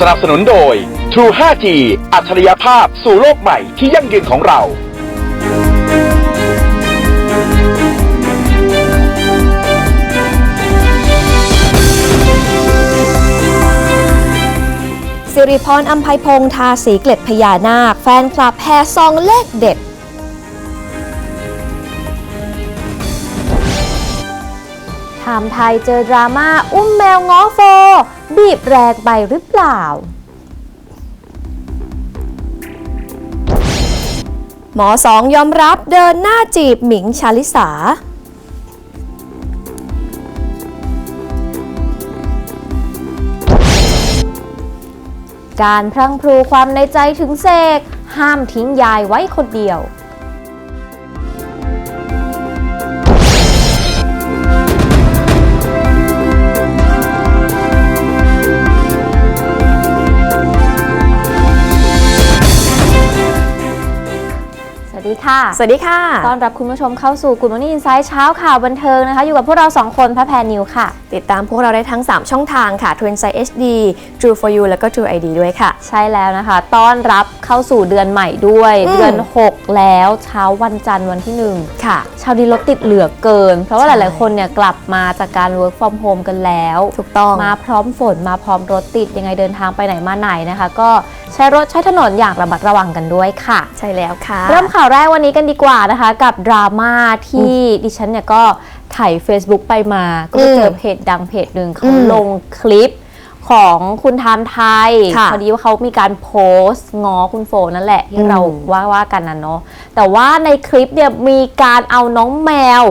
สนับสนุนโดย True 5G อัจฉริยภาพสู่โลกใหม่ที่ยั่งยืนของเรา สิริพรอัมภัยพงษ์ทาสีเกล็ดพญานาค แฟนคลับแห่ซองเลขเด็ด ถามไทยเจอดราม่าอุ้มแมวง้อโฟ บีบแรงไปหรือเปล่า หมอสองยอมรับเดินหน้าจีบหมิงชาลิสา การพรังพรูความในใจถึงเสกห้ามทิ้งยายไว้คนเดียว ค่ะ สวัสดีค่ะ ต้อนรับคุณผู้ชมเข้าสู่กุ o ม Morning Insight เช้าข่าวบันเทิงนะคะ อยู่กับพวกเรา 2 คนพระแพรนิวค่ะ ติดตามพวกเราได้ทั้ง 3 ช่องทางค่ะ t w i n s i d HD True for You แล้วก็ True ID ด้วยค่ะ ใช่แล้วนะคะ ต้อนรับเข้าสู่เดือนใหม่ด้วยอืมเดือน 6 แล้วเช้าวันจันทร์วันที่ 1 ค่ะเช้านี้รถติดเหลือเกิน เพราะว่าหใช่ลาย ๆ คนเนี่ยกลับมาจากการ work from home กันแล้ว ถูกต้อง มาพร้อมฝนมาพร้อมรถติดยังไงเดินทางไปไหนมาไหนนะคะ ก็ใช้รถใช้ถนนอย่างระมัดระวังกันด้วยค่ะ ใช่แล้วค่ะ เริ่มข่าวแรกวันนี้กันดีกว่านะคะ กับดราม่าที่ดิฉันเนี่ยก็ถ่าย Facebook ไปมา ก็ไปเจอเพจดังเพจหนึ่งเขาอืมลงคลิปของคุณไทม์ไทยค่ะพอดีว่าเขามีการโพสต์ง้อคุณโฟนั่นแหละ ที่อืมเราว่าว่ากันนะเนาะแต่ว่าในคลิปเนี่ยมีการเอาน้องแมว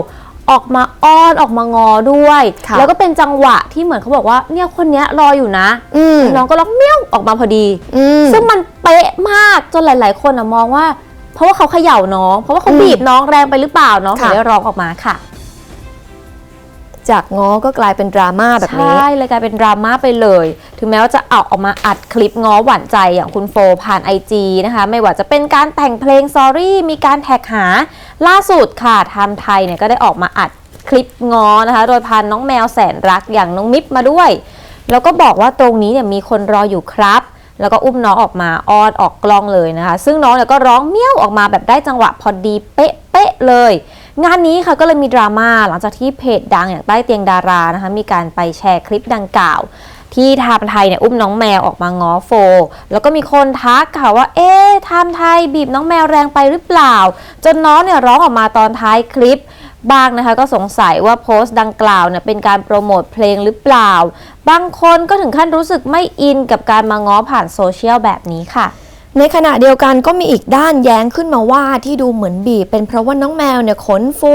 ออกมาอ้อนออกมางอด้วยค่ะแล้วก็เป็นจังหวะที่เหมือนเขาบอกว่าเนี่ยคนเนี้ยรออยู่นะอืมน้องก็ร้องเมี้ยวออกมาพอดีอืมซึ่งมันเป๊ะมากจนหลาย ๆ คนอะมองว่า เพราะว่าเขาเขย่าน้อง เพราะว่าเขาอืมบีบน้องแรงไปหรือเปล่าน้องถึงค่ะได้ร้องออกมาค่ะ จากง้อก็กลายเป็นดราม่าแบบนี้ใช่เลยกลายเป็นดราม่าไปเลย ถึงแม้ว่าจะเอาออกมาอัดคลิปง้อหวานใจอย่างคุณโฟผ่าน IG นะคะ ไม่ว่าจะเป็นการแต่งเพลง Sorry มีการแท็กหา ล่าสุดค่ะไทม์ไทยเนี่ยก็ได้ออกมาอัดคลิปง้อนะคะ โดยพานน้องแมวแสนรักอย่างน้องมิปมาด้วย แล้วก็บอกว่าตรงนี้เนี่ยมีคนรออยู่ครับ แล้วก็อุ้มน้องออกมาอ้อนออกกล้องเลยนะคะ ซึ่งน้องเนี่ยก็ร้องเมี้ยวออกมาแบบได้จังหวะพอดีเป๊ะๆเลย งานนี้ค่ะก็เลยมีดราม่าหลังจากที่เพจดังอย่างใต้เตียงดารานะคะมีการไปแชร์คลิปดังกล่าว ที่ไทม์ไทยเนี่ยอุ้มน้องแมวออกมาง้อโฟ แล้วก็มีคนทักค่ะว่าเอ๊ะไทม์ไทยบีบน้องแมวแรงไปหรือเปล่า จนน้องเนี่ยร้องออกมาตอนท้ายคลิป บ้างนะคะ ก็สงสัยว่าโพสต์ดังกล่าวเนี่ยเป็นการโปรโมทเพลงหรือเปล่า บางคนก็ถึงขั้นรู้สึกไม่อินกับการมาง้อผ่านโซเชียลแบบนี้ค่ะ ในขณะเดียวกันก็มีอีกด้านแย้งขึ้นมาว่าที่ดูเหมือนบีบเป็นเพราะว่าน้องแมวเนี่ยขนฟู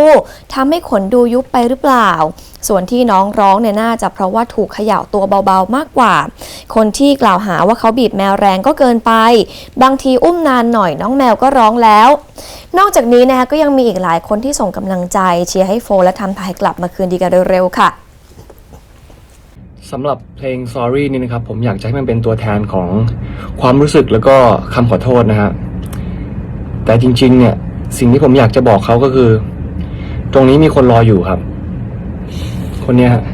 ทำให้ขนดูยุบไปหรือเปล่า ส่วนที่น้องร้องเนี่ยน่าจะเพราะว่าถูกเขย่าตัวเบาๆมากกว่า คนที่กล่าวหาว่าเขาบีบแมวแรงก็เกินไป บางทีอุ้มนานหน่อยน้องแมวก็ร้องแล้ว นอกจากนี้นะคะก็ยังมีอีกหลายคนที่ส่งกำลังใจเชียร์ให้โฟและทำไทยกลับมาคืนดีกันเร็วๆค่ะ สำหรับเพลง Sorry นี่นะครับ ผมอยากจะให้มันเป็นตัวแทนของความรู้สึกแล้วก็คำขอโทษนะฮะแต่จริง ๆ เนี่ย สิ่งที่ผมอยากจะบอกเขาก็คือ ตรงนี้มีคนรออยู่ครับ คนเนี้ยฮะ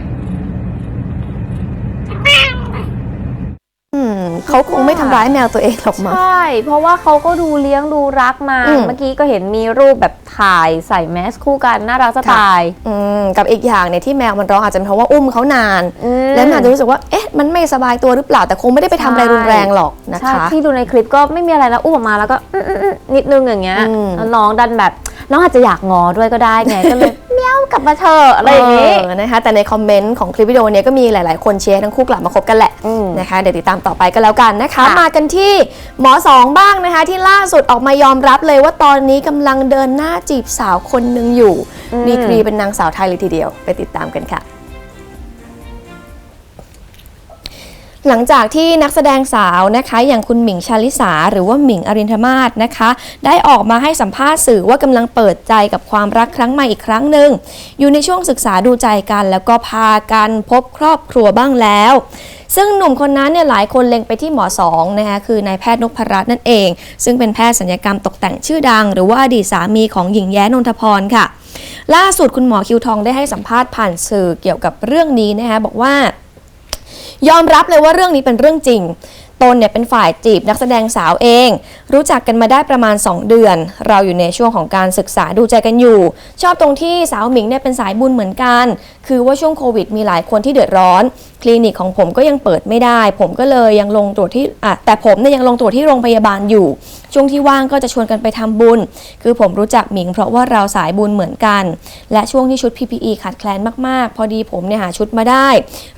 อืม เขาคงไม่ทำร้ายแมวตัวเองหรอกมั้ง ใช่ เพราะว่าเขาก็ดูเลี้ยงดูรักมา อืม เมื่อกี้ก็เห็นมีรูปแบบถ่ายใส่แมสคู่กันน่ารักจะตายอืมกับอีกอย่างเนี่ยที่แมวมันร้องอาจจะเป็นเพราะว่าอุ้มเขานาน อืม แล้วมันอาจจะรู้สึกว่าเอ๊ะมันไม่สบายตัวหรือเปล่าแต่คงไม่ได้ไปทำอะไรใช่ รุนแรงหรอกนะใช่คะ ที่ดูในคลิปก็ไม่มีอะไรนะอุ้มออกมาแล้วก็อื้ออื้ออื้อนิดนึงอย่างเงี้ยอืม แล้วน้องดันแบบน้องอาจจะอยากงอด้วยก็ได้ไงก็เลย เมี้ยวกลับมาเถอะอะไรอย่างงี้เออนะคะแต่ในคอมเมนต์ของคลิปวิดีโอเนี้ยก็มีหลาย ๆ คนเชียร์ให้ทั้งคู่กลับมาคบกันแหละอืมนะคะเดี๋ยวติดตามต่อไปก็แล้วกันนะคะค่ะมากันที่หมอสองบ้างนะคะ ที่ล่าสุดออกมายอมรับเลยว่าตอนนี้กำลังเดินหน้าจีบสาวคนหนึ่งอยู่ดีกรีเป็นนางสาวไทยเลยทีเดียว ไปติดตามกันค่ะ หลังจากที่นักแสดงสาวนะคะอย่างคุณหมิงชาลิสา หรือว่าหมิงอรินทมาศนะคะ ได้ออกมาให้สัมภาษณ์สื่อว่ากำลังเปิดใจกับความรักครั้งใหม่อีกครั้งหนึ่งอยู่ในช่วงศึกษาดูใจกัน แล้วก็พากันพบครอบครัวบ้างแล้ว ซึ่งหนุ่มคนนั้นเนี่ยหลายคนเล็งไปที่หมอสองนะคะคือนายแพทย์นพรัตน์นั่นเอง ซึ่งเป็นแพทย์สัญญกรรมตกแต่งชื่อดัง หรือว่าอดีตสามีของหญิงแย้นนทพรค่ะ ล่าสุดคุณหมอคิวทองได้ให้สัมภาษณ์ผ่านสื่อเกี่ยวกับเรื่องนี้นะคะบอกว่า ยอมรับเลยว่าเรื่องนี้เป็นเรื่องจริง ตนเนี่ยเป็นฝ่ายจีบนักแสดงสาวเอง รู้จักกันมาได้ประมาณ 2 เดือน เราอยู่ในช่วงของการศึกษาดูใจกันอยู่ ชอบตรงที่สาวหมิงเนี่ยเป็นสายบุญเหมือนกัน คือว่าช่วงโควิดมีหลายคนที่เดือดร้อน คลินิกของผมก็ยังเปิดไม่ได้ ผมก็เลยยังลงตรวจที่แต่ผมเนี่ยยังลงตรวจที่โรงพยาบาลอยู่ช่วงที่ว่างก็จะชวนกันไปทำบุญ คือผมรู้จักหมิงเพราะว่าเราสายบุญเหมือนกัน และช่วงที่ชุด PPE ขาดแคลนมากๆ พอดีผมเนี่ยหาชุดมาได้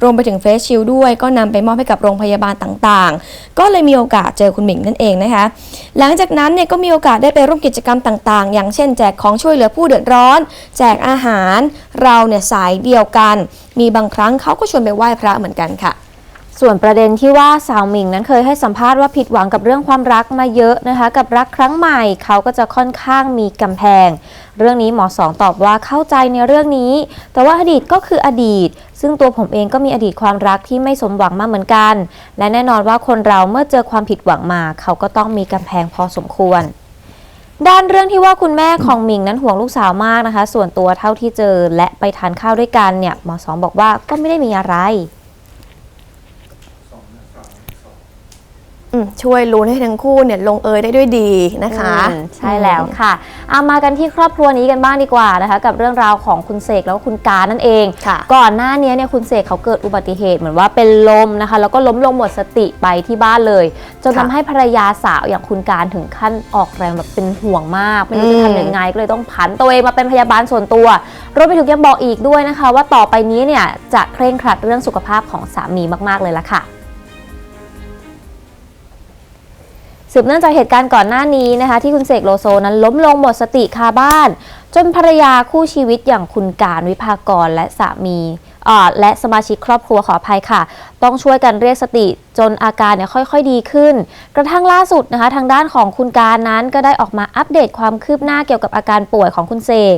รวมไปถึงเฟสชิลด้วยก็นำไปมอบให้กับโรงพยาบาลต่างๆ ก็เลยมีโอกาสเจอคุณหมิงนั่นเองนะคะ หลังจากนั้นเนี่ยก็มีโอกาสได้ไปร่วมกิจกรรมต่างๆ อย่างเช่นแจกของช่วยเหลือผู้เดือดร้อน แจกอาหาร เราเนี่ยสายเดียวกัน มีบางครั้งเขาก็ชวนไปไหว้พระเหมือนกันค่ะ ส่วนประเด็นที่ว่าสาวหมิงนั้นเคยให้สัมภาษณ์ว่าผิดหวังกับเรื่องความรักมาเยอะนะคะ กับรักครั้งใหม่เขาก็จะค่อนข้างมีกำแพง เรื่องนี้หมอสองตอบว่าเข้าใจในเรื่องนี้ แต่ว่าอดีตก็คืออดีต ซึ่งตัวผมเองก็มีอดีตความรักที่ไม่สมหวังมาเหมือนกัน และแน่นอนว่าคนเราเมื่อเจอความผิดหวังมา เขาก็ต้องมีกำแพงพอสมควรด้านเรื่องที่ว่าคุณแม่ของหมิงนั้นห่วงลูกสาวมากนะคะ ส่วนตัวเท่าที่เจอและไปทานข้าวด้วยกันเนี่ยหมอสองบอกว่าก็ไม่ได้มีอะไร อืม ช่วยลุ้นให้ทั้งคู่เนี่ยลงเอยได้ด้วยดีนะคะอืมใช่แล้วค่ะเอามากันที่ครอบครัวนี้กันบ้างดีกว่านะคะ กับเรื่องราวของคุณเสกแล้วก็คุณการนั่นเองค่ะก่อนหน้านี้เนี่ยคุณเสกเขาเกิดอุบัติเหตุเหมือนว่าเป็นลมนะคะ แล้วก็ล้มลงหมดสติไปที่บ้านเลย จนค่ะทำให้ภรรยาสาวอย่างคุณการถึงขั้นออกแรงแบบเป็นห่วงมากไม่รู้จะอืมทำยังไงก็เลยต้องผันตัวเองมาเป็นพยาบาลส่วนตัวรวมไปถึงยังบอกอีกด้วยนะคะ ว่าต่อไปนี้เนี่ยจะเคร่งครัดเรื่องสุขภาพของสามีมาก ๆเลยละค่ะ สืบเนื่องจากเหตุการณ์ก่อนหน้านี้นะคะ ที่คุณเสกโลโซนั้นล้มลงหมดสติคาบ้าน จนภรรยาคู่ชีวิตอย่างคุณการวิภากรและสามีและสมาชิกครอบครัวขออภัยค่ะ ต้องช่วยกันเรียกสติจนอาการเนี่ยค่อยๆดีขึ้น กระทั่งล่าสุดนะคะ ทางด้านของคุณการนั้นก็ได้ออกมาอัปเดตความคืบหน้าเกี่ยวกับอาการป่วยของคุณเสก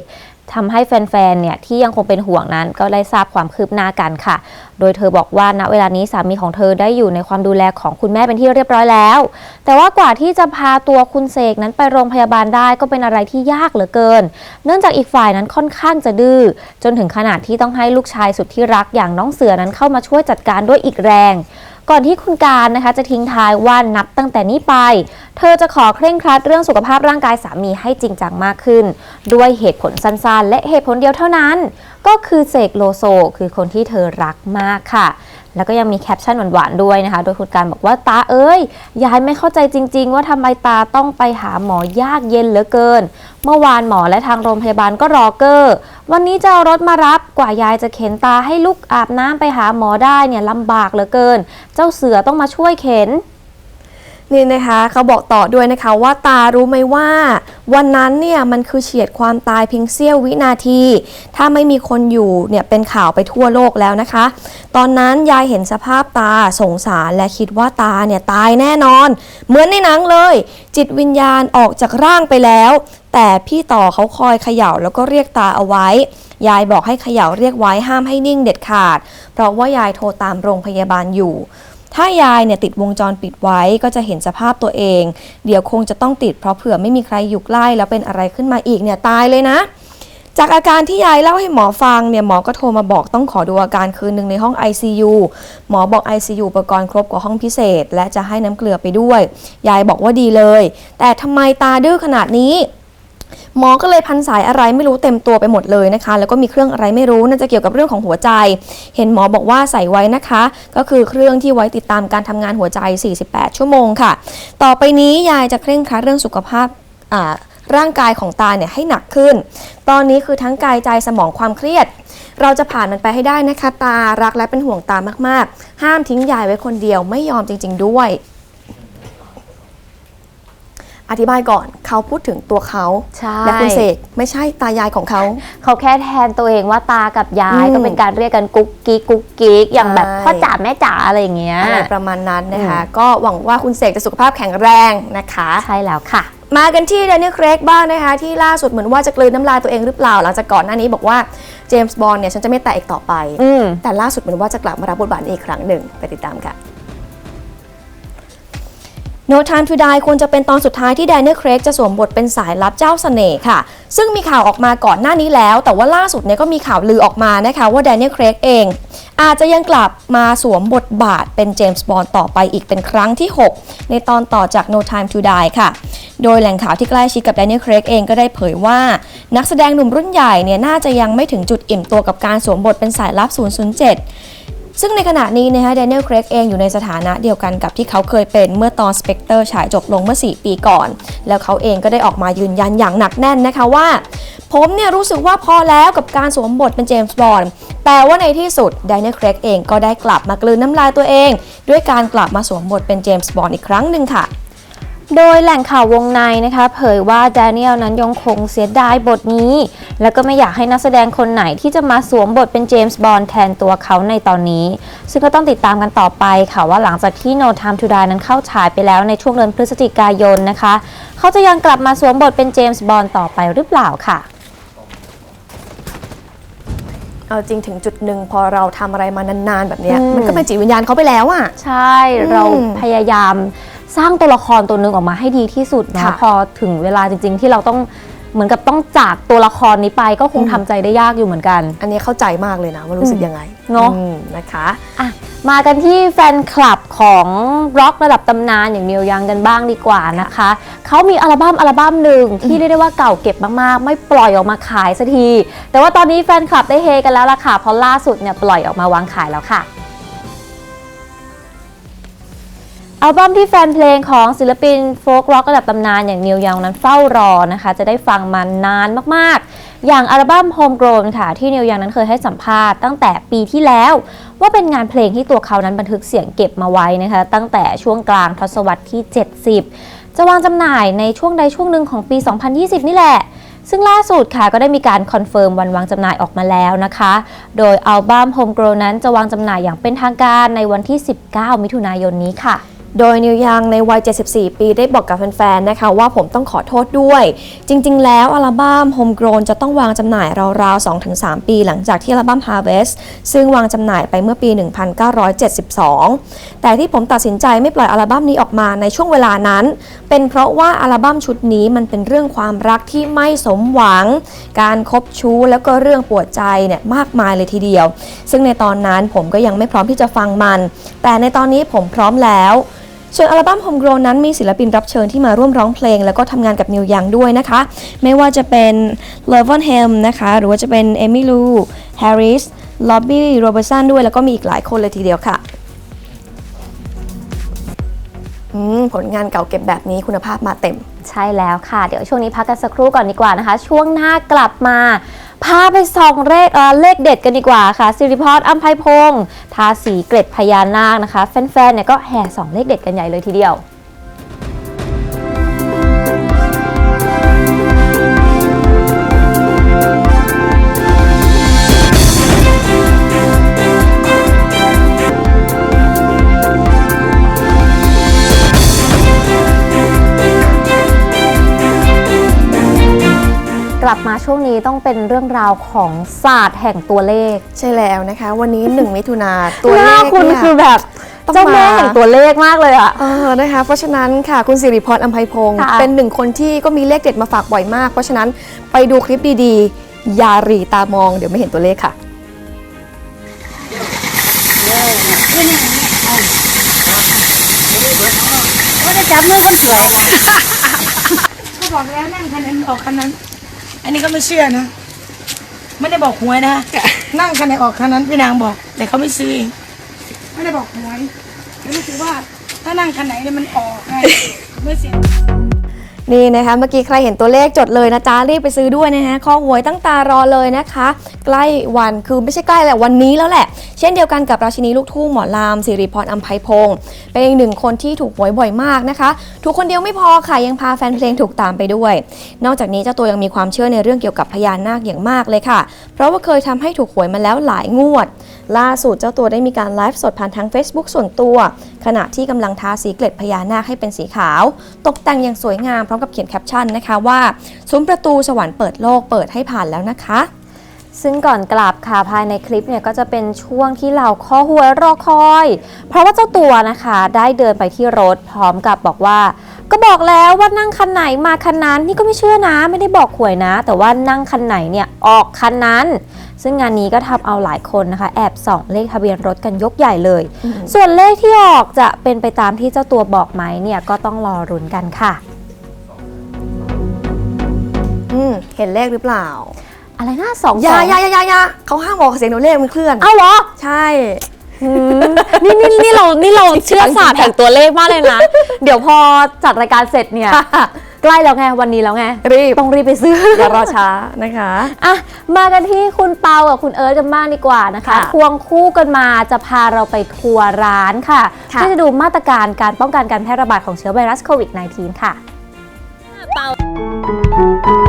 ทำให้แฟนๆ เนี่ยที่ยังคงเป็นห่วงนั้นก็ได้ทราบความคืบหน้ากันค่ะ โดยเธอบอกว่าณเวลานี้สามีของเธอได้อยู่ในความดูแลของคุณแม่เป็นที่เรียบร้อยแล้ว แต่ว่ากว่าที่จะพาตัวคุณเสกนั้นไปโรงพยาบาลได้ก็เป็นอะไรที่ยากเหลือเกิน เนื่องจากอีกฝ่ายนั้นค่อนข้างจะดื้อจนถึงขนาดที่ต้องให้ลูกชายสุดที่รักอย่างน้องเสือนั้นเข้ามาช่วยจัดการด้วยอีกแรง ก่อนที่คุณการนะคะจะทิ้งท้ายว่านับตั้งแต่นี้ไป เธอจะขอเคร่งครัดเรื่องสุขภาพร่างกายสามีให้จริงจังมากขึ้น ด้วยเหตุผลสั้นๆ และเหตุผลเดียวเท่านั้น ก็คือเสกโลโซ คือคนที่เธอรักมากค่ะ แล้วก็ยังมีแคปชั่นหวานๆด้วยนะคะ โดยคุณการบอกว่าตาเอ้ย ยายไม่เข้าใจจริง ๆ ว่าทำไมตาต้องไปหาหมอยากเย็นเหลือเกิน เมื่อวานหมอและทางโรงพยาบาลก็รอเกอร์วันนี้จะเอารถมารับกว่ายายจะเข็นตาให้ลูกอาบน้ำไปหาหมอได้เนี่ยลำบากเหลือเกิน เจ้าเสือต้องมาช่วยเข็น นี่นะคะเขาบอกต่อด้วยนะคะว่าตารู้ไหมว่า วันนั้นเนี่ยมันคือเฉียดความตายเพียงเสี้ยววินาที ถ้าไม่มีคนอยู่เนี่ยเป็นข่าวไปทั่วโลกแล้วนะคะ ตอนนั้นยายเห็นสภาพตาสงสารและคิดว่าตาเนี่ยตายแน่นอน เหมือนในหนังเลย จิตวิญญาณออกจากร่างไปแล้ว แต่พี่ต่อเขาคอยเขย่าแล้วก็เรียกตาเอาไว้ ยายบอกให้เขย่าเรียกไว้ห้ามให้นิ่งเด็ดขาด เพราะว่ายายโทรตามโรงพยาบาลอยู่ ถ้ายายเนี่ยติดวงจรปิดไว้ก็จะเห็นสภาพตัวเอง เดี๋ยวคงจะต้องติดเพราะเผื่อไม่มีใครอยู่ใกล้แล้วเป็นอะไรขึ้นมาอีกเนี่ยตายเลยนะ จากอาการที่ยายเล่าให้หมอฟังเนี่ยหมอก็โทรมาบอกต้องขอดูอาการคืนหนึ่งในห้อง ICU หมอบอก ICU อุปกรณ์ครบกว่าห้องพิเศษ และจะให้น้ำเกลือไปด้วย ยายบอกว่าดีเลย แต่ทำไมตาดื้อขนาดนี้ หมอก็เลยพันสายอะไรไม่รู้เต็มตัวไปหมดเลยนะคะ แล้วก็มีเครื่องอะไรไม่รู้น่าจะเกี่ยวกับเรื่องของหัวใจ เห็นหมอบอกว่าใส่ไว้นะคะ ก็คือเครื่องที่ไว้ติดตามการทำงานหัวใจ 48 ชั่วโมงค่ะ ต่อไปนี้ยายจะเคร่งครัดเรื่องสุขภาพร่างกายของตาเนี่ยให้หนักขึ้น ตอนนี้คือทั้งกายใจสมองความเครียด เราจะผ่านมันไปให้ได้นะคะ ตารักและเป็นห่วงตามากๆ ห้ามทิ้งยายไว้คนเดียวไม่ยอมจริง ๆ ด้วย อธิบายก่อนเขาพูดถึงตัวเขาใช่ และคุณเสกไม่ใช่ตายายของเขา เขาแค่แทนตัวเองว่าตากับยายอืมก็เป็นการเรียกกันกุ๊กกิ๊กกุ๊กกิ๊กอย่างแบบใช่ พ่อจ๋าแม่จ๋าอะไรอย่างเงี้ย อะไรประมาณนั้นนะคะ ก็หวังว่าคุณเสกจะสุขภาพแข็งแรงนะคะ ใช่แล้วค่ะ มากันที่แดเนียลเครกบ้างนะคะ ที่ล่าสุดเหมือนว่าจะกลืนน้ำลายตัวเองหรือเปล่า หลังจากก่อนหน้านี้บอกว่าเจมส์บอลเนี่ยฉันจะไม่แตะอีกต่อไป อืม แต่ล่าสุดเหมือนว่าจะกลับมารับบทบาทนี้อีกครั้งหนึ่งไปติดตามค่ะ No Time to Die ควรจะเป็นตอนสุดท้ายที่แดเนียล ครกจะสวมบทเป็นสายลับเจ้าเสน่ห์ค่ะ ซึ่งมีข่าวออกมาก่อนหน้านี้แล้ว แต่ว่าล่าสุดเนี่ยก็มีข่าวลือออกมานะคะว่าแดเนียล ครกเอง อาจจะยังกลับมาสวมบทบาทเป็นเจมส์บอนด์ต่อไปอีกเป็นครั้งที่ 6 ในตอนต่อจาก No Time to Die ค่ะ โดยแหล่งข่าวที่ใกล้ชิดกับแดเนียล ครกเองก็ได้เผยว่า นักแสดงหนุ่มรุ่นใหญ่เนี่ยน่าจะยังไม่ถึงจุดอิ่มตัวกับการสวมบทเป็นสายลับ 007 ซึ่งในขณะนี้นะคะเดเนียลเครกเองอยู่ในสถานะเดียวกันกับที่เขาเคยเป็นเมื่อตอนสเปกเตอร์ฉายจบลงเมื่อ 4 ปีก่อน แล้วเขาเองก็ได้ออกมายืนยันอย่างหนักแน่นนะคะว่า ผมเนี่ยรู้สึกว่าพอแล้วกับการสวมบทเป็นเจมส์บอนด์แต่ว่าในที่สุดไดเนียล c ครกเองก็ได้กลับมากลืนน้ำลายตัวเอง ด้วยการกลับมาสวมบทเป็นเจมส์บอนด์อีกครั้งหนึ่งค่ะ โดยแหล่งข่าววงในนะคะ เผยว่าแดเนียลนั้นยังคงเสียดายบทนี้ แล้วก็ไม่อยากให้นักแสดงคนไหนที่จะมาสวมบทเป็นเจมส์บอนด์แทนตัวเขาในตอนนี้ ซึ่งก็ต้องติดตามกันต่อไปค่ะว่าหลังจากที่ No Time to Die นั้นเข้าฉายไปแล้วในช่วงเดือนพฤศจิกายนนะคะ เขาจะยังกลับมาสวมบทเป็นเจมส์บอนด์ต่อไปหรือเปล่าค่ะเอาจริงถึงจุดหนึ่งพอเราทำอะไรมานานๆแบบเนี้ยอืมมันก็เป็นจิตวิญญาณเขาไปแล้วอะใช่เราอืมพยายาม สร้างตัวละครตัวหนึ่งออกมาให้ดีที่สุดนะค่ะ พอถึงเวลาจริง ๆ ที่เราต้องเหมือนกับต้องจากตัวละครนี้ไปก็คงอืมทำใจได้ยากอยู่เหมือนกัน อันนี้เข้าใจมากเลยนะว่ารู้สึกอืมยังไงเนอะ อืมนะคะ อะมากันที่แฟนคลับของร็อกระดับตำนานอย่างนิวยังกันบ้างดีกว่านะคะ เขามีอัลบั้มอัลบั้มหนึ่งที่เรียกได้ว่าเก่าเก็บมาก ๆ ไม่ปล่อยออกมาขายสักที แต่ว่าตอนนี้แฟนคลับได้เฮกันแล้วล่ะค่ะ เพราะล่าสุดเนี่ยปล่อยออกมาวางขายแล้วค่ะ อัลบั้มที่แฟนเพลงของศิลปินโฟล์กร็อกระดับตำนานอย่างนิวยังนั้นเฝ้ารอนะคะ จะได้ฟังมานานมากๆ อย่างอัลบั้ม Homegrown ค่ะ ที่นิวยังนั้นเคยให้สัมภาษณ์ตั้งแต่ปีที่แล้ว ว่าเป็นงานเพลงที่ตัวเขานั้นบันทึกเสียงเก็บมาไว้นะคะ ตั้งแต่ช่วงกลางทศวรรษที่ 70 จะวางจำหน่ายในช่วงใดช่วงหนึ่งของปี 2020 นี่แหละซึ่งล่าสุดค่ะก็ได้มีการคอนเฟิร์มวันวางจำหน่ายออกมาแล้วนะคะ โดยอัลบั้ม Homegrown นั้นจะวางจำหน่ายอย่างเป็นทางการในวันที่ 19 มิถุนายนนี้ค่ะ โดยนิวยังในวัย 74 ปีได้บอกกับแฟนๆ นะคะว่าผมต้องขอโทษด้วย จริงๆ แล้วอัลบั้ม Homegrown จะต้องวางจำหน่ายราวๆ 2-3 ปีหลังจากที่อัลบั้ม Harvest ซึ่งวางจำหน่ายไปเมื่อปี 1972 แต่ที่ผมตัดสินใจไม่ปล่อยอัลบั้มนี้ออกมาในช่วงเวลานั้น เป็นเพราะว่าอัลบั้มชุดนี้มันเป็นเรื่องความรักที่ไม่สมหวัง การคบชู้แล้วก็เรื่องปวดใจเนี่ยมากมายเลยทีเดียว ซึ่งในตอนนั้นผมก็ยังไม่พร้อมที่จะฟังมัน แต่ในตอนนี้ผมพร้อมแล้ว ส่วนอัลบั้ม Homegrown นั้นมีศิลปินรับเชิญที่มาร่วมร้องเพลง แล้วก็ทำงานกับนิวยังด้วยนะคะ ไม่ว่าจะเป็น l e v o n h e m นะคะ หรือว่าจะเป็นเอมิลูแฮร์ริสล็อบบี้โรเบอร์สันด้วย แล้วก็มีอีกหลายคนเลยทีเดียวค่ะผลงานเก่าเก็บแบบนี้คุณภาพมาเต็ม ใช่แล้วค่ะ เดี๋ยวช่วงนี้พักกันสักครู่ก่อนดีกว่านะคะ ช่วงหน้ากลับมา พาไปส่องเลขเอ่อเลขเด็ดกันดีกว่าค่ะสิริพรอัมไพพงศ์ทาสีเกล็ดพญานาคนะคะ แฟนๆเนี่ยก็แห่ส่องเลขเด็ดกันใหญ่เลยทีเดียว ช่วงนี้ต้องเป็นเรื่องราวของศาสตร์แห่งตัวเลข ใช่แล้วนะคะ วันนี้ 1 มิถุนาตัวหเลน้าขคุณเนี่ยคือแบบต้องเจ้าแม่มาแห่งตัวเลขมากเลยอะ เออนะคะ เพราะฉะนั้นค่ะคุณสิริพรอัมไพพงศ์ค่ะ เป็นหนึ่งคนที่ก็มีเลขเด็ดมาฝากบ่อยมาก เพราะฉะนั้นไปดูคลิปดีๆ อย่าหรีตามองเดี๋ยวไม่เห็นตัวเลขค่ะว่าจะจับมือคนสวยนะก็บอกแล้วนั่งคันนั้นออกคันนั้น อันนี้ก็ไม่เชื่อนะ ไม่ได้บอกหวยนะนั่งคันไหนออกคันนั้นพี่นางบอก แต่เขาไม่ซื้อเองไม่ได้บอกหวยแล้วรู้สึกว่าถ้านั่งคันไหนเนี่ยมันออกไงไม่เสีย นี่นะคะเมื่อกี้ใครเห็นตัวเลขจดเลยนะจ๊ะรีบไปซื้อด้วยนะฮะข้อหวยตั้งตารอเลยนะคะ ใกล้วันคือไม่ใช่ใกล้แหละวันนี้แล้วแหละ เช่นเดียวกันกับราชินีลูกทุ่งหมอลามสิริพรอัมไพพงศ์เป็นอีกหนึ่งคนที่ถูกหวยบ่อยมากนะคะ ถูกคนเดียวไม่พอค่ะยังพาแฟนเพลงถูกตามไปด้วย นอกจากนี้เจ้าตัวยังมีความเชื่อในเรื่องเกี่ยวกับพญานาคอย่างมากเลยค่ะ เพราะว่าเคยทำให้ถูกหวยมาแล้วหลายงวด ล่าสุดเจ้าตัวได้มีการไลฟ์สดผ่านทาง Facebook ส่วนตัว ขณะที่กำลังทาสีเกล็ดพญานาคให้เป็นสีขาว ตกแต่งอย่างสวยงามพร้อมกับเขียนแคปชั่นนะคะว่าซุ้มประตูสวรรค์เปิดโลกเปิดให้ผ่านแล้วนะคะซึ่งก่อนกลับค่ะภายในคลิปเนี่ยก็จะเป็นช่วงที่เหล่าคอหัวรอคอย เพราะว่าเจ้าตัวนะคะได้เดินไปที่รถพร้อมกับบอกว่า ก็บอกแล้วว่านั่งคันไหนมาคันนั้น นี่ก็ไม่เชื่อนะ ไม่ได้บอกหวยนะ แต่ว่านั่งคันไหนเนี่ยออกคันนั้น ซึ่งงานนี้ก็ทำเอาหลายคนนะคะ แอบส่องเลขทะเบียนรถกันยกใหญ่เลย ส่วนเลขที่ออกจะเป็นไปตามที่เจ้าตัวบอกไหมเนี่ยก็ต้องรอรุนกันค่ะอืมเห็นเลขหรือเปล่า อะไรนะสองอยาสองอยาอยาอยาอยาเขาห้ามบอกเสียงหนูเลขมันเคลื่อน เอาเหรอ ใช่ นี่นี่นี่เรานี่เราเชื่อศาสตร์แห่งตัวเลขมากเลยนะ เดี๋ยวพอจัดรายการเสร็จเนี่ย ใกล้แล้วไงวันนี้แล้วไงรีบต้องรีบไปซื้ออย่ารอช้านะคะอะมากันที่คุณเปากับคุณเอิร์ธกันบ้างดีกว่านะคะค่ะควงคู่กันมาจะพาเราไปทัวร์ร้านค่ะค่ะเพื่อจะดูมาตรการการป้องกันการแพร่ระบาดของเชื้อไวรัสโควิด -19 ค่ะส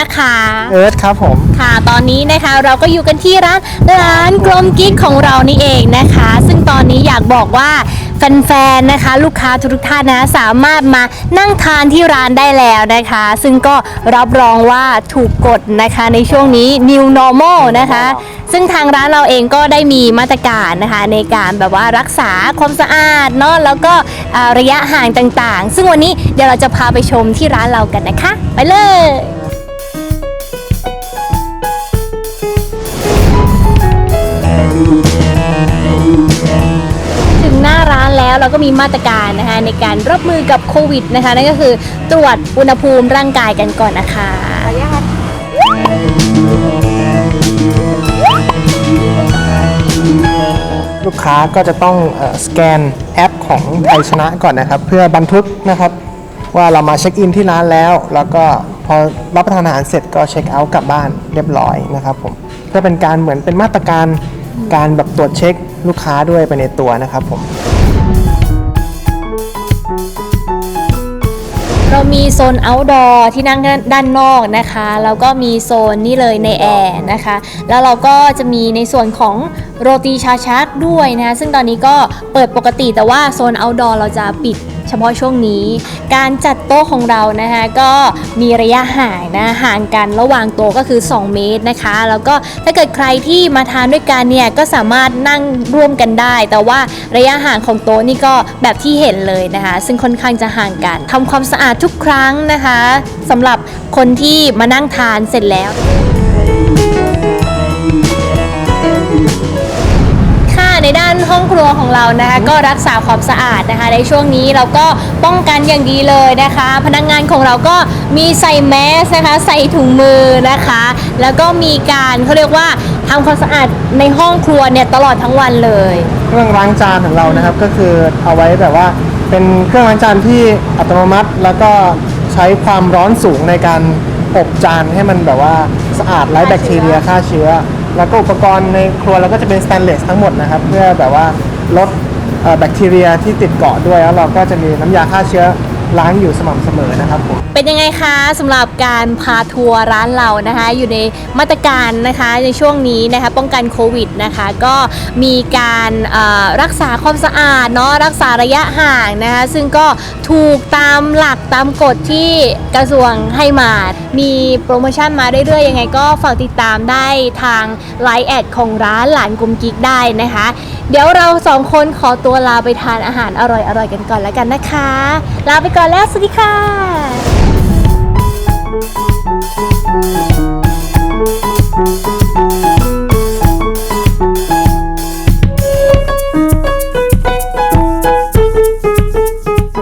นะคะเอิร์ธครับผม ค่ะ ตอนนี้นะคะเราก็อยู่กันที่ร้านร้านกลมกิ๊กของเรานี่เองนะคะ ซึ่งตอนนี้อยากบอกว่าแฟนๆนะคะ ลูกค้าทุกๆท่านนะสามารถมานั่งทานที่ร้านได้แล้วนะคะ ซึ่งก็รับรองว่าถูกกฎนะคะในช่วงนี้ new normal นะคะ ซึ่งทางร้านเราเองก็ได้มีมาตรการนะคะ ในการแบบว่ารักษาความสะอาดเนาะแล้วก็อ่าระยะห่างต่างๆ ซึ่งวันนี้เดี๋ยวเราจะพาไปชมที่ร้านเรากันนะคะ ไปเลย แล้วเราก็มีมาตรการนะคะในการรับมือกับโควิดนะคะนั่นก็คือตรวจอุณหภูมิร่างกายกันก่อนนะคะลูกค้าก็จะต้องเออสแกนแอปของไทยชนะก่อนนะครับ เพื่อบันทึกนะครับว่าเรามาเช็คอินที่ร้านแล้ว แล้วก็พอรับประทานอาหารเสร็จก็เช็คเอาท์กลับบ้านเรียบร้อยนะครับผมเพื่อเป็นการเหมือนเป็นมาตรการการแบบตรวจเช็คลูกค้าด้วยไปในตัวนะครับผม เรามีโซน outdoor ที่นั่งด้านนอกนะคะ แล้วก็มีโซนนี่เลยในแอร์นะคะ แล้วเราก็จะมีในส่วนของโรตีชาชักด้วยนะะซึ่งตอนนี้ก็เปิดปกติแต่ว่าโซน outdoor เราจะปิด เฉพาะช่วงนี้ การจัดโต๊ะของเรานะคะก็มีระยะห่างนะห่างกันระหว่างโต๊ะก็คือ 2 เมตรนะคะ แล้วก็ถ้าเกิดใครที่มาทานด้วยกันเนี่ยก็สามารถนั่งร่วมกันได้ แต่ว่าระยะห่างของโต๊ะนี่ก็แบบที่เห็นเลยนะคะ ซึ่งค่อนข้างจะห่างกันทำความสะอาดทุกครั้งนะคะสำหรับคนที่มานั่งทานเสร็จแล้ว ห้องครัวของเรานะคะก็รักษาความสะอาดนะคะ ในช่วงนี้เราก็ป้องกันอย่างดีเลยนะคะ พนักงานของเราก็มีใส่แมสนะคะใส่ถุงมือนะคะ แล้วก็มีการเขาเรียกว่าทำความสะอาดในห้องครัวเนี่ยตลอดทั้งวันเลย เครื่องล้างจานของเรานะครับก็คือเอาไว้แบบว่าเป็นเครื่องล้างจานที่อัตโนมัติ แล้วก็ใช้ความร้อนสูงในการอบจานให้มันแบบว่าสะอาดไร้แบคทีเรียฆ่าเชื้อ แล้วก็อุปกรณ์ในครัวเราก็จะเป็นสแตนเลสทั้งหมดนะครับ เพื่อแบบว่าลดแบคทีเรียที่ติดเกาะด้วยแล้วเราก็จะมีน้ำยาฆ่าเชื้อ ล้างอยู่สม่ำเสมอนะครับผม เป็นยังไงคะสำหรับการพาทัวร์ร้านเรานะคะ อยู่ในมาตรการนะคะในช่วงนี้นะคะป้องกันโควิดนะคะ ก็มีการเอ่อรักษาความสะอาดเนาะรักษาระยะห่างนะคะ ซึ่งก็ถูกตามหลักตามกฎที่กระทรวงให้มา มีโปรโมชั่นมาเรื่อยๆยังไงก็ฝากติดตามได้ทางไลน์แอดของร้านหลานกุมกิ๊กได้นะคะ เดี๋ยวเราสองคนขอตัวลาไปทานอาหารอร่อยๆกันก่อนแล้วกันนะคะ ลาไปก่อนแล้ว สวัสดีค่ะ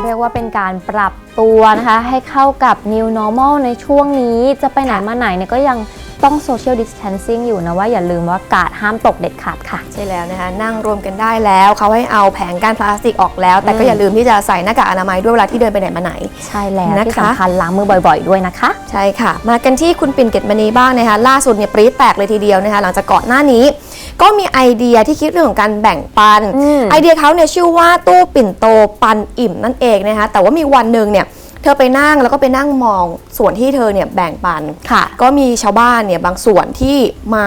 เรียกว่าเป็นการปรับตัวนะคะ ให้เข้ากับ new normal ในช่วงนี้จะไปไหนมาไหนเนี่ยก็ยัง ต้อง social distancing อยู่นะว่าอย่าลืมว่ากาดห้ามตกเด็ดขาดค่ะ ใช่แล้วนะคะนั่งรวมกันได้แล้วเขาให้เอาแผงกั้นพลาสติกออกแล้ว แต่ก็อืมอย่าลืมที่จะใส่หน้ากากอนามัยด้วยเวลาที่เดินไปไหนมาไหน ใช่แล้วนะคะที่สำคัญล้างมือบ่อยๆ ด้วยนะคะ ใช่ค่ะ มากันที่คุณปิ่นเกตมณีบ้างนะคะล่าสุดเนี่ยปรี๊ดแตกเลยทีเดียวนะคะหลังจากก่อนหน้านี้ ก็มีไอเดียที่คิดเรื่องของการแบ่งปันอืมไอเดียเขาเนี่ยชื่อว่าตู้ปิ่นโตปันอิ่มนั่นเองนะคะแต่ว่ามีวันหนึ่งเนี่ย เธอไปนั่งแล้วก็ไปนั่งมองส่วนที่เธอเนี่ยแบ่งปัน ค่ะก็มีชาวบ้านเนี่ยบางส่วนที่มา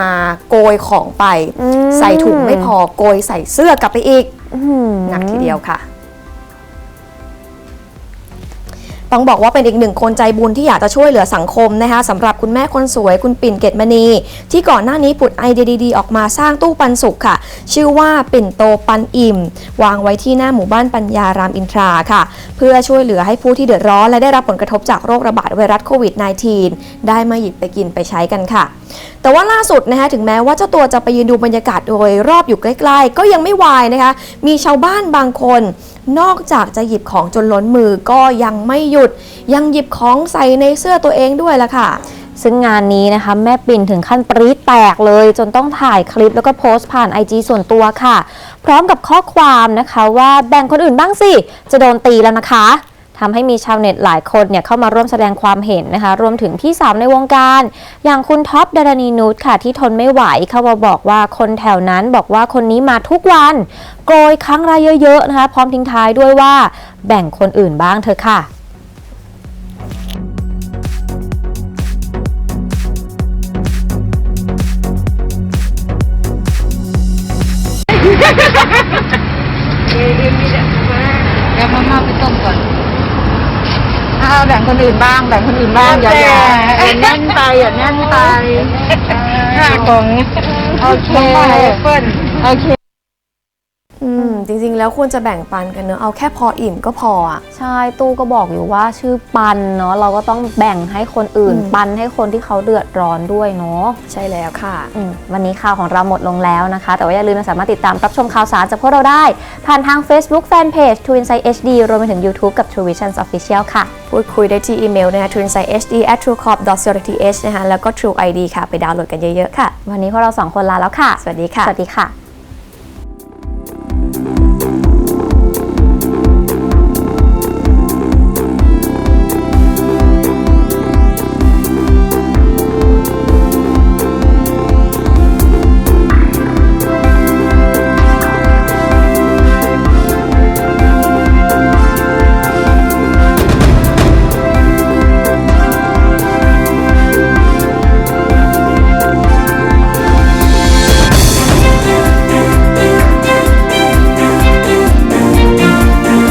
โกยของไปอืมใส่ถุงไม่พอโกยใส่เสื้อกลับไปอีกอื้อหือหนักทีเดียวค่ะ ต้องบอกว่าเป็นอีกหนึ่งคนใจบุญที่อยากจะช่วยเหลือสังคมนะคะสำหรับคุณแม่คนสวยคุณปิ่นเกตมณี ที่ก่อนหน้านี้ผุดไอเดียดีๆออกมาสร้างตู้ปันสุขค่ะ ชื่อว่าปิ่นโตปันอิ่ม วางไว้ที่หน้าหมู่บ้านปัญญารามอินทราค่ะ เพื่อช่วยเหลือให้ผู้ที่เดือดร้อนและได้รับผลกระทบจากโรคระบาดไวรัสโควิด -19 ได้มาหยิบไปกินไปใช้กันค่ะ แต่ว่าล่าสุดนะคะถึงแม้ว่าเจ้าตัวจะไปยืนดูบรรยากาศโดยรอบอยู่ใกล้ ๆ ก็ยังไม่วายนะคะมีชาวบ้านบางคน นอกจากจะหยิบของจนล้นมือก็ยังไม่หยุด ยังหยิบของใส่ในเสื้อตัวเองด้วยละค่ะ ซึ่งงานนี้นะคะ แม่ปิ่นถึงขั้นปรี๊ดแตกเลย จนต้องถ่ายคลิปแล้วก็โพสต์ผ่าน IG ส่วนตัวค่ะ พร้อมกับข้อความนะคะว่าแบ่งคนอื่นบ้างสิ จะโดนตีแล้วนะคะ ทำให้มีชาวเน็ตหลายคนเนี่ยเข้ามาร่วมแสดงความเห็นนะคะ รวมถึงพี่สาวในวงการ อย่างคุณท็อปดารณีนุชค่ะที่ทนไม่ไหวเข้ามาบอกว่าคนแถวนั้นบอกว่าคนนี้มาทุกวันโกยครั้งละเยอะๆนะคะ พร้อมทิ้งท้ายด้วยว่าแบ่งคนอื่นบ้างเถอะค่ะเดี๋ยวมาม่าไปต้มก่อน อ้าวแบ่งคนอื่นบ้าง แบ่งคนอื่นบ้างอย่าอย่าอย่าแน่นไปอย่าแน่นไปห้าของโอเคเปิ้ลโอเคอืมจริง ๆ แล้วควรจะแบ่งปันกันเนอะเอาแค่พออิ่มก็พออะใช่ตู้ก็บอกอยู่ว่าชื่อปันเนาะเราก็ต้องแบ่งให้คนอื่น อืม ปันให้คนที่เขาเดือดร้อนด้วยเนาะใช่แล้วค่ะ อืมวันนี้ข่าวของเราหมดลงแล้วนะคะ แต่ว่าอย่าลืมสามารถติดตามรับชมข่าวสารจากพวกเราได้ ผ่านทาง Facebook Fanpage True Insight HD รวมไปถึง YouTube กับ True Visions Official ค่ะ พูดคุยได้ที่อีเมลนะคะ trueinsighthd at truecorp.co.th นะคะแล้วก็ True ID ค่ะ ไปดาวน์โหลดกันเยอะๆค่ะ วันนี้พวกเราสองคนลาแล้วค่ะ สวัสดีค่ะ สวัสดีค่ะ